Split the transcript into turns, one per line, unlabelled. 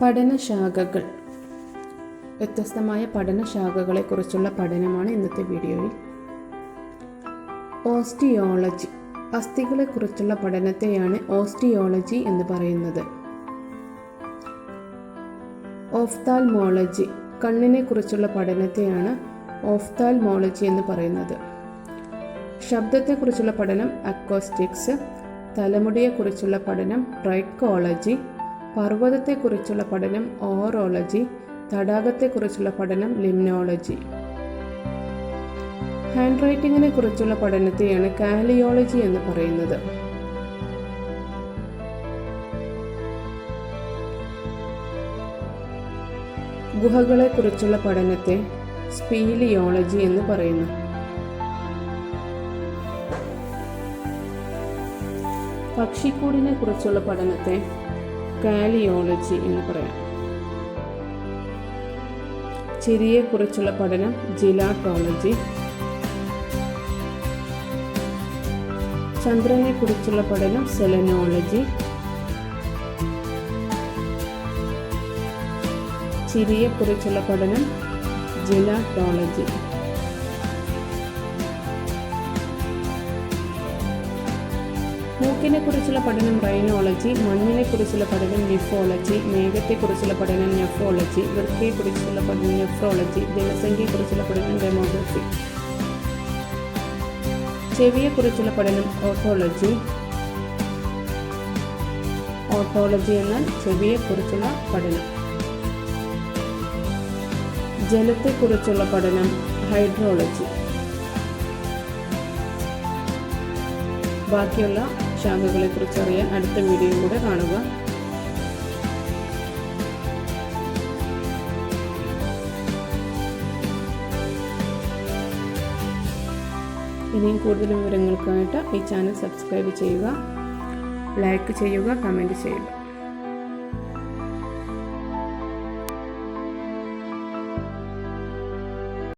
പഠനശാഖകൾ. വ്യത്യസ്തമായ പഠനശാഖകളെക്കുറിച്ചുള്ള പഠനമാണ് ഇന്നത്തെ വീഡിയോയിൽ. ഓസ്റ്റിയോളജി. അസ്ഥികളെക്കുറിച്ചുള്ള പഠനത്തെയാണ് ഓസ്റ്റിയോളജി എന്ന് പറയുന്നത്. ഓഫ്താൽമോളജി. കണ്ണിനെക്കുറിച്ചുള്ള പഠനത്തെയാണ് ഓഫ്താൽമോളജി എന്ന് പറയുന്നത്. ശബ്ദത്തെക്കുറിച്ചുള്ള പഠനം അക്കോസ്റ്റിക്സ്. തലമുടിയെക്കുറിച്ചുള്ള പഠനം ട്രൈക്കോളജി. പർവതത്തെക്കുറിച്ചുള്ള പഠനം ഓറോളജി തടാകത്തെക്കുറിച്ചുള്ള പഠനം ലിംനോളജി. ഹാൻഡ് റൈറ്റിങ്ങിനെ കുറിച്ചുള്ള പഠനത്തെയാണ് കാലിയോളജി എന്ന് പറയുന്നത്. ഗുഹകളെക്കുറിച്ചുള്ള പഠനത്തെ സ്പീലിയോളജി എന്ന് പറയുന്നു. പക്ഷിക്കൂടിനെ കുറിച്ചുള്ള പഠനത്തെ കാലിയോളജി എന്ന് പറയാം. ചിരിയെക്കുറിച്ചുള്ള പഠനം ജിലാട്ടോളജി ചന്ദ്രനെക്കുറിച്ചുള്ള പഠനം സെലനോളജി. ചിരിയെക്കുറിച്ചുള്ള പഠനം ജിലാട്ടോളജി മൂക്കിനെ കുറിച്ചുള്ള പഠനം റൈനോളജി മണ്ണിനെ കുറിച്ചുള്ള പഠനം നിഫോളജി മേഘത്തെക്കുറിച്ചുള്ള പഠനം നെഫോളജി വൃത്തിയെക്കുറിച്ചുള്ള പഠനം നെഫ്രോളജി ജനസംഖ്യയെക്കുറിച്ചുള്ള പഠനം ഡെമോഗ്രഫി ചെവിയെക്കുറിച്ചുള്ള പഠനം ഓട്ടോളജി ഓട്ടോളജി എന്നാൽ ചെവിയെക്കുറിച്ചുള്ള പഠനം. ജലത്തെക്കുറിച്ചുള്ള പഠനം ഹൈഡ്രോളജി ബാക്കിയുള്ള ശാഖകളെക്കുറിച്ച് കുറിച്ചറിയാൻ അടുത്ത വീഡിയോ കൂടെ കാണുക. ഇനിയും കൂടുതൽ വിവരങ്ങൾക്കായിട്ട് ഈ ചാനൽ സബ്സ്ക്രൈബ് ചെയ്യുക. ലൈക്ക് ചെയ്യുക കമന്റ് ചെയ്യുക.